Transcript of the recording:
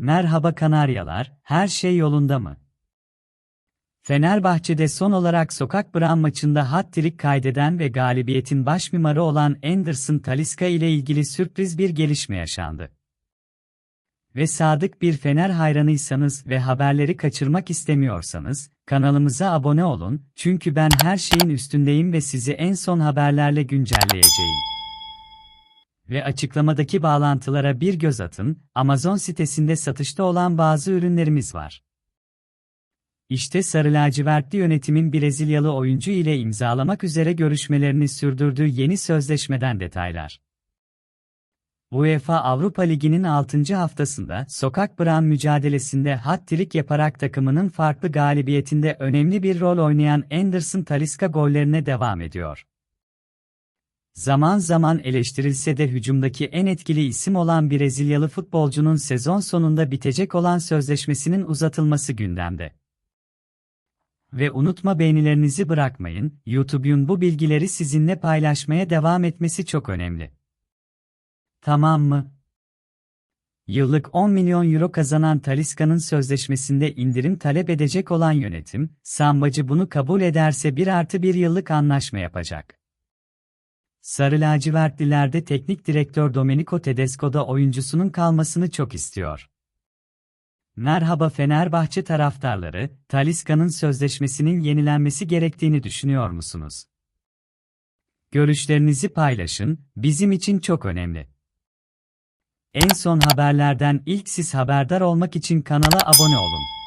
Merhaba Kanaryalar, her şey yolunda mı? Fenerbahçe'de son olarak sokak Bram maçında hat-trick kaydeden ve galibiyetin baş mimarı olan Anderson Talisca ile ilgili sürpriz bir gelişme yaşandı. Ve sadık bir Fener hayranıysanız ve haberleri kaçırmak istemiyorsanız, kanalımıza abone olun, çünkü ben her şeyin üstündeyim ve sizi en son haberlerle güncelleyeceğim. Ve açıklamadaki bağlantılara bir göz atın, Amazon sitesinde satışta olan bazı ürünlerimiz var. İşte Sarı Lacivertli yönetimin Brezilyalı oyuncu ile imzalamak üzere görüşmelerini sürdürdüğü yeni sözleşmeden detaylar. UEFA Avrupa Ligi'nin 6. haftasında sokak Bram mücadelesinde hat-trick yaparak takımının farklı galibiyetinde önemli bir rol oynayan Anderson Talisca gollerine devam ediyor. Zaman zaman eleştirilse de hücumdaki en etkili isim olan Brezilyalı futbolcunun sezon sonunda bitecek olan sözleşmesinin uzatılması gündemde. Ve unutma beğenilerinizi bırakmayın, YouTube'un bu bilgileri sizinle paylaşmaya devam etmesi çok önemli. Tamam mı? Yıllık 10 milyon euro kazanan Talisca'nın sözleşmesinde indirim talep edecek olan yönetim, Sambacı bunu kabul ederse bir artı bir yıllık anlaşma yapacak. Sarı lacivertlilerde teknik direktör Domenico Tedesco da oyuncusunun kalmasını çok istiyor. Merhaba Fenerbahçe taraftarları, Talisca'nın sözleşmesinin yenilenmesi gerektiğini düşünüyor musunuz? Görüşlerinizi paylaşın, bizim için çok önemli. En son haberlerden ilk siz haberdar olmak için kanala abone olun.